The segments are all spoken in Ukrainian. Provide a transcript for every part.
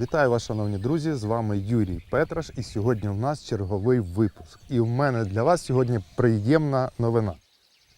Вітаю вас, шановні друзі! З вами Юрій Петраш, і сьогодні в нас черговий випуск. І в мене для вас сьогодні приємна новина.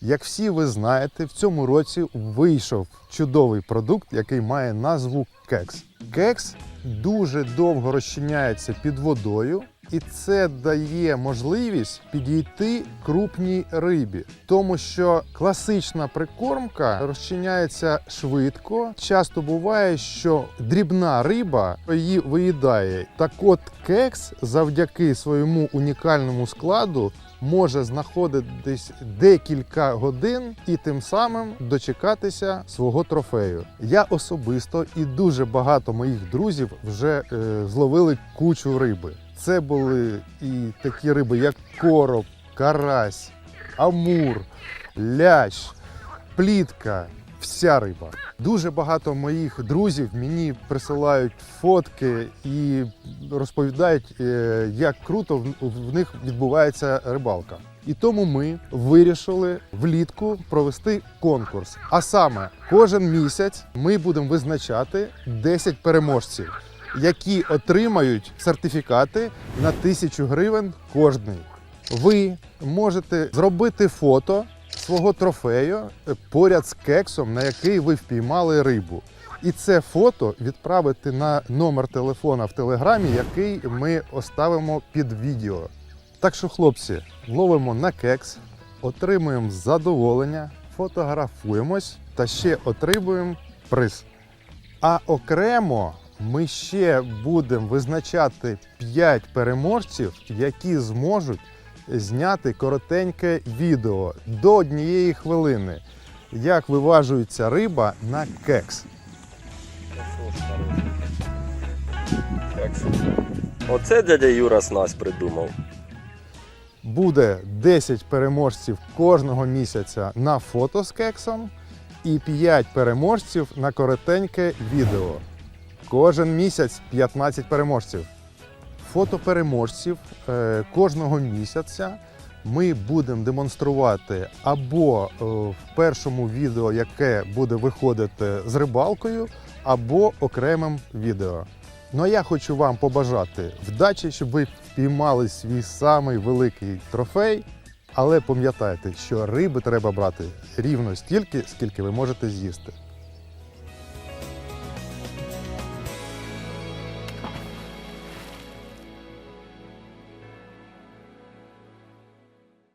Як всі ви знаєте, в цьому році вийшов чудовий продукт, який має назву кекс. Кекс дуже довго розчиняється під водою, і це дає можливість підійти крупній рибі, тому що класична прикормка розчиняється швидко. Часто буває, що дрібна риба її виїдає. Так от кекс завдяки своєму унікальному складу може знаходитись декілька годин і тим самим дочекатися свого трофею. Я особисто і дуже багато моїх друзів вже е, зловили кучу риби. Це були і такі риби, як короб, карась, амур, лящ, плітка. Вся риба. Дуже багато моїх друзів мені присилають фотки і розповідають, е, як круто в- них відбувається рибалка. І тому ми вирішили влітку провести конкурс. А саме, кожен місяць ми будемо визначати 10 переможців, які отримають сертифікати на тисячу гривень кожний. Ви можете зробити фото свого трофею поряд з кексом, на який ви впіймали рибу. І це фото відправити на номер телефона в телеграмі, який ми оставимо під відео. Так що, хлопці, ловимо на кекс, отримуємо задоволення, фотографуємось та ще отримуємо приз. А окремо ми ще будемо визначати 5 переможців, які зможуть зняти коротеньке відео до однієї хвилини, як виважується риба на кекс. Оце дядя Юра снасть придумав. Буде 10 переможців кожного місяця на фото з кексом і 5 переможців на коротеньке відео. Кожен місяць 15 переможців. Фото переможців е, кожного місяця ми будемо демонструвати або е, в першому відео, яке буде виходити з рибалкою, або окремим відео. Ну а я хочу вам побажати вдачі, щоб ви впіймали свій самий великий трофей. Але пам'ятайте, що риби треба брати рівно стільки, скільки ви можете з'їсти.